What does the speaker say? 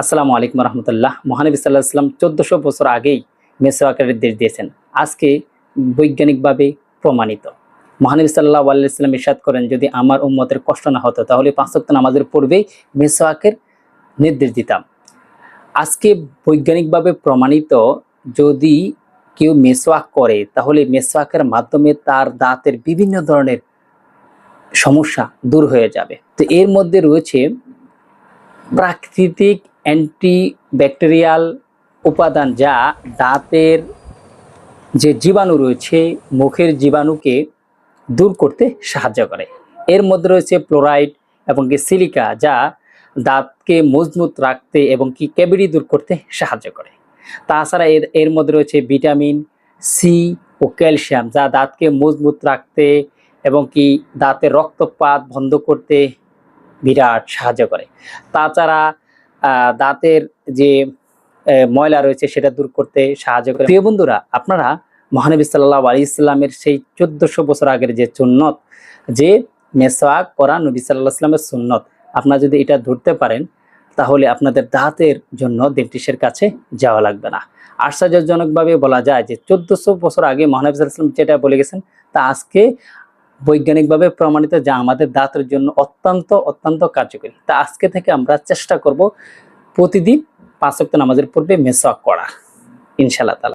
আসসালামু আলাইকুম রহমতুল্লাহ। মহানবী সাল্লাহ সাল্লাম চোদ্দশো বছর আগেই মেসোয়াকের নির্দেশ দিয়েছেন। আজকে বৈজ্ঞানিকভাবে প্রমাণিত। মহানবী সাল্লাহ আল্লাহ ইরশাদ করেন, যদি আমার উম্মতের কষ্ট না হতো, তাহলে পাঁচক্ত নামাজের পূর্বেই মেসোয়াকের নির্দেশ দিতাম। আজকে বৈজ্ঞানিকভাবে প্রমাণিত, যদি কেউ মেসোয়াক করে, তাহলে মেসোয়াকের মাধ্যমে তার দাঁতের বিভিন্ন ধরনের সমস্যা দূর হয়ে যাবে। তো এর মধ্যে রয়েছে প্রাকৃতিক অ্যান্টিব্যাকটেরিয়াল উপাদান যা দাঁতের যে জীবাণু রয়েছে, মুখের জীবাণুকে দূর করতে সাহায্য করে। এর মধ্যে রয়েছে ফ্লোরাইড এবং কি সিলিকা যা দাঁতকে মজবুত রাখতে এবং কি ক্যাভিটি দূর করতে সাহায্য করে। তাছাড়া এর এর মধ্যে রয়েছে ভিটামিন সি ও ক্যালসিয়াম যা দাঁতকে মজবুত রাখতে এবং কি দাঁতের রক্তপাত বন্ধ করতে বিরাট সাহায্য করে। তাছাড়া দাঁতের যে ময়লা রয়েছে সেটা দূর করতে সাহায্য করে। প্রিয় বন্ধুরা, আপনারা মহানবী সাল্লাহ আলী ইসলামের সেই চোদ্দশো বছর আগের যে সুন্নত, যে মেসওয়াক করা নবী সাল্লাহ ইসলামের সুন্নত, আপনারা যদি এটা ধরতে পারেন, তাহলে আপনাদের দাঁতের জন্য ডেন্টিস্টের কাছে যাওয়া লাগবে না। আশ্চর্যজনকভাবে বলা যায় যে, চোদ্দশো বছর আগে মহানবী সাল্লাহ ইসলাম যেটা বলে গেছেন, তা আজকে বৈজ্ঞানিকভাবে প্রমাণিত যা আমাদের দাঁতের জন্য অত্যন্ত অত্যন্ত কার্যকরী। তা আজকে থেকে আমরা চেষ্টা করব প্রতিদিন পাঁচ ওয়াক্ত নামাজের পূর্বে মেসওয়াক করা ইনশাল্লাহ তাআলা।